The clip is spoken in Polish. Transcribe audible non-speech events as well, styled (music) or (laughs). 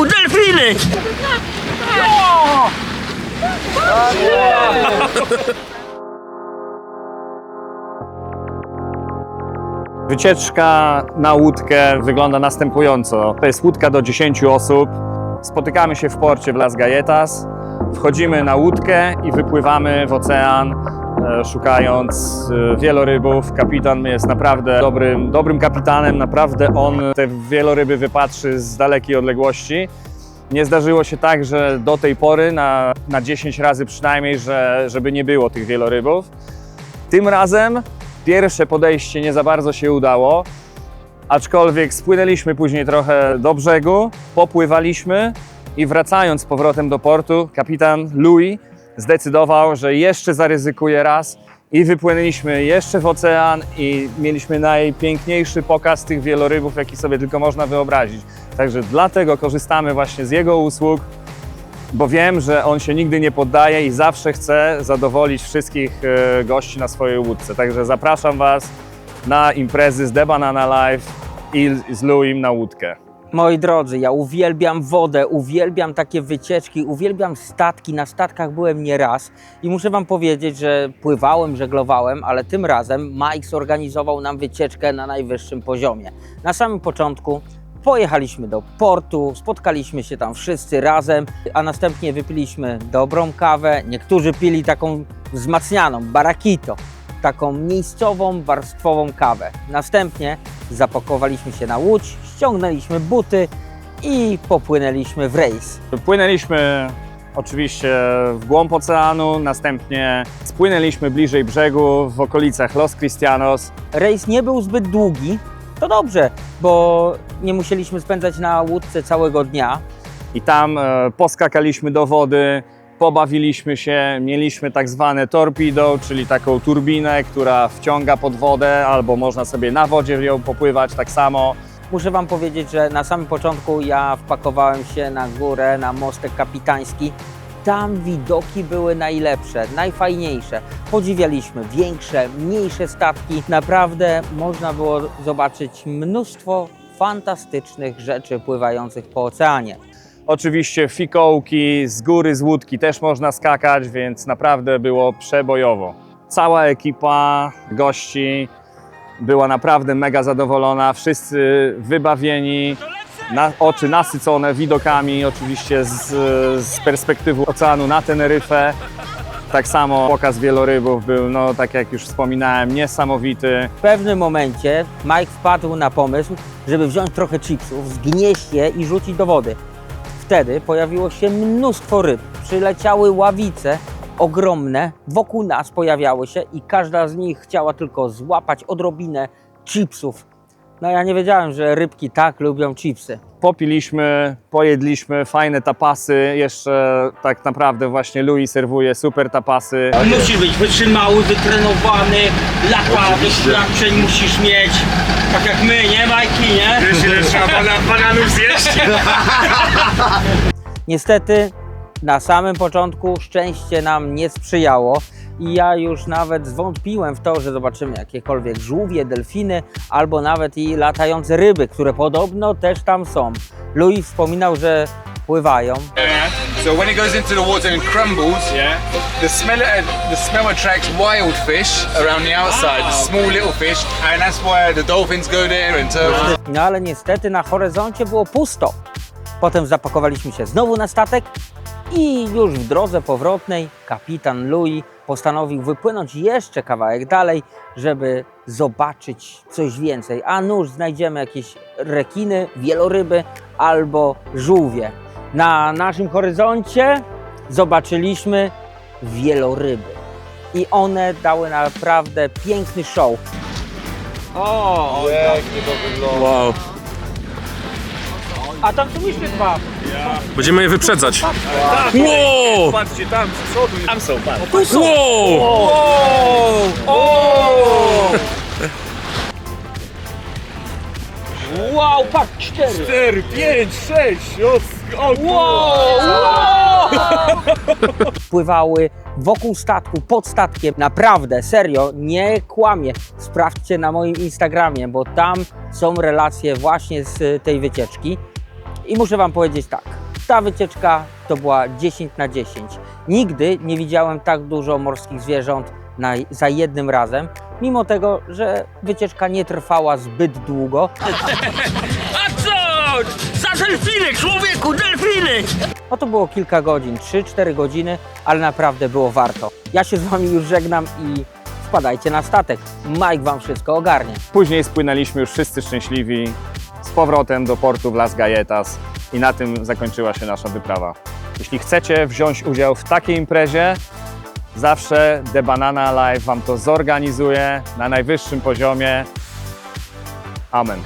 delfiny! Wycieczka na łódkę wygląda następująco. To jest łódka do 10 osób. Spotykamy się w porcie w Las Galletas, wchodzimy na łódkę i wypływamy w ocean, e, szukając e, wielorybów. Kapitan jest naprawdę dobrym, dobrym kapitanem, naprawdę on te wieloryby wypatrzy z dalekiej odległości. Nie zdarzyło się tak, że do tej pory, na, na 10 razy przynajmniej, że, żeby nie było tych wielorybów. Tym razem pierwsze podejście nie za bardzo się udało, aczkolwiek spłynęliśmy później trochę do brzegu, popływaliśmy i wracając z powrotem do portu, kapitan Louis zdecydował, że jeszcze zaryzykuje raz i wypłynęliśmy jeszcze w ocean i mieliśmy najpiękniejszy pokaz tych wielorybów, jaki sobie tylko można wyobrazić. Także dlatego korzystamy właśnie z jego usług, bo wiem, że on się nigdy nie poddaje i zawsze chce zadowolić wszystkich e, gości na swojej łódce. Także zapraszam Was na imprezy z The Banana Live i z Louim na łódkę. Moi drodzy, ja uwielbiam wodę, uwielbiam takie wycieczki, uwielbiam statki. Na statkach byłem nieraz i muszę Wam powiedzieć, że pływałem, żeglowałem, ale tym razem Mike zorganizował nam wycieczkę na najwyższym poziomie. Na samym początku pojechaliśmy do portu, spotkaliśmy się tam wszyscy razem, a następnie wypiliśmy dobrą kawę. Niektórzy pili taką wzmacnianą, barakito, taką miejscową, warstwową kawę. Następnie zapakowaliśmy się na łódź, ściągnęliśmy buty i popłynęliśmy w rejs. Płynęliśmy oczywiście w głąb oceanu, następnie spłynęliśmy bliżej brzegu w okolicach Los Cristianos. Rejs nie był zbyt długi, to dobrze, bo nie musieliśmy spędzać na łódce całego dnia. i tam e, poskakaliśmy do wody, pobawiliśmy się, mieliśmy tak zwane torpedo, czyli taką turbinę, która wciąga pod wodę, albo można sobie na wodzie ją popływać tak samo. Muszę Wam powiedzieć, że na samym początku ja wpakowałem się na górę, na mostek kapitański. Tam widoki były najlepsze, najfajniejsze. Podziwialiśmy większe, mniejsze statki. Naprawdę można było zobaczyć mnóstwo fantastycznych rzeczy pływających po oceanie. Oczywiście fikołki, z góry, z łódki też można skakać, więc naprawdę było przebojowo. Cała ekipa gości była naprawdę mega zadowolona, wszyscy wybawieni, na, oczy nasycone widokami, oczywiście z, z perspektywy oceanu na Teneryfę. Tak samo pokaz wielorybów był, no tak jak już wspominałem, niesamowity. W pewnym momencie Mike wpadł na pomysł, żeby wziąć trochę chipsów, zgnieść je i rzucić do wody. Wtedy pojawiło się mnóstwo ryb. Przyleciały ławice ogromne, wokół nas pojawiały się i każda z nich chciała tylko złapać odrobinę chipsów. No ja nie wiedziałem, że rybki tak lubią chipsy. Popiliśmy, pojedliśmy fajne tapasy, jeszcze tak naprawdę właśnie Louis serwuje super tapasy. Musisz być wytrzymały, wytrenowany, lata doświadczeń musisz mieć. Tak jak my, nie Majki, nie? Wiesz ile trzeba bana, bananów zjeść? (laughs) Niestety na samym początku szczęście nam nie sprzyjało i ja już nawet zwątpiłem w to, że zobaczymy jakiekolwiek żółwie, delfiny albo nawet i latające ryby, które podobno też tam są. Louis wspominał, że pływają. So when it goes into the water and crumbles, Yeah. the smell the smell attracts wild fish around the outside, small little fish, and that's why the dolphins go there and turtles. No ale niestety na horyzoncie było pusto. Potem zapakowaliśmy się znowu na statek i już w drodze powrotnej kapitan Louis postanowił wypłynąć jeszcze kawałek dalej, żeby zobaczyć coś więcej. A nuż znajdziemy jakieś rekiny, wieloryby albo żółwie. Na naszym horyzoncie zobaczyliśmy wieloryby. I one dały naprawdę piękny show. Wow. A tam są jeszcze dwa. Będziemy je wyprzedzać. Wow! Patrzcie tam, z przodu. Tam są, patrz. Wow! Wow, patrz, cztery! 4, 5, 6, o, (laughs) Pływały wokół statku, pod statkiem. Naprawdę, serio, nie kłamie. Sprawdźcie na moim Instagramie, bo tam są relacje właśnie z tej wycieczki. I muszę Wam powiedzieć tak, ta wycieczka to była 10 na 10. Nigdy nie widziałem tak dużo morskich zwierząt na, za jednym razem, mimo tego, że wycieczka nie trwała zbyt długo. A co? Za delfiny, człowieku, delfiny! No to było kilka godzin, 3-4 godziny, ale naprawdę było warto. Ja się z Wami już żegnam i wpadajcie na statek. Mike Wam wszystko ogarnie. Później spłynęliśmy już wszyscy szczęśliwi powrotem do portu w Las Galletas i na tym zakończyła się nasza wyprawa. Jeśli chcecie wziąć udział w takiej imprezie, zawsze The Banana Live Wam to zorganizuje na najwyższym poziomie. Amen.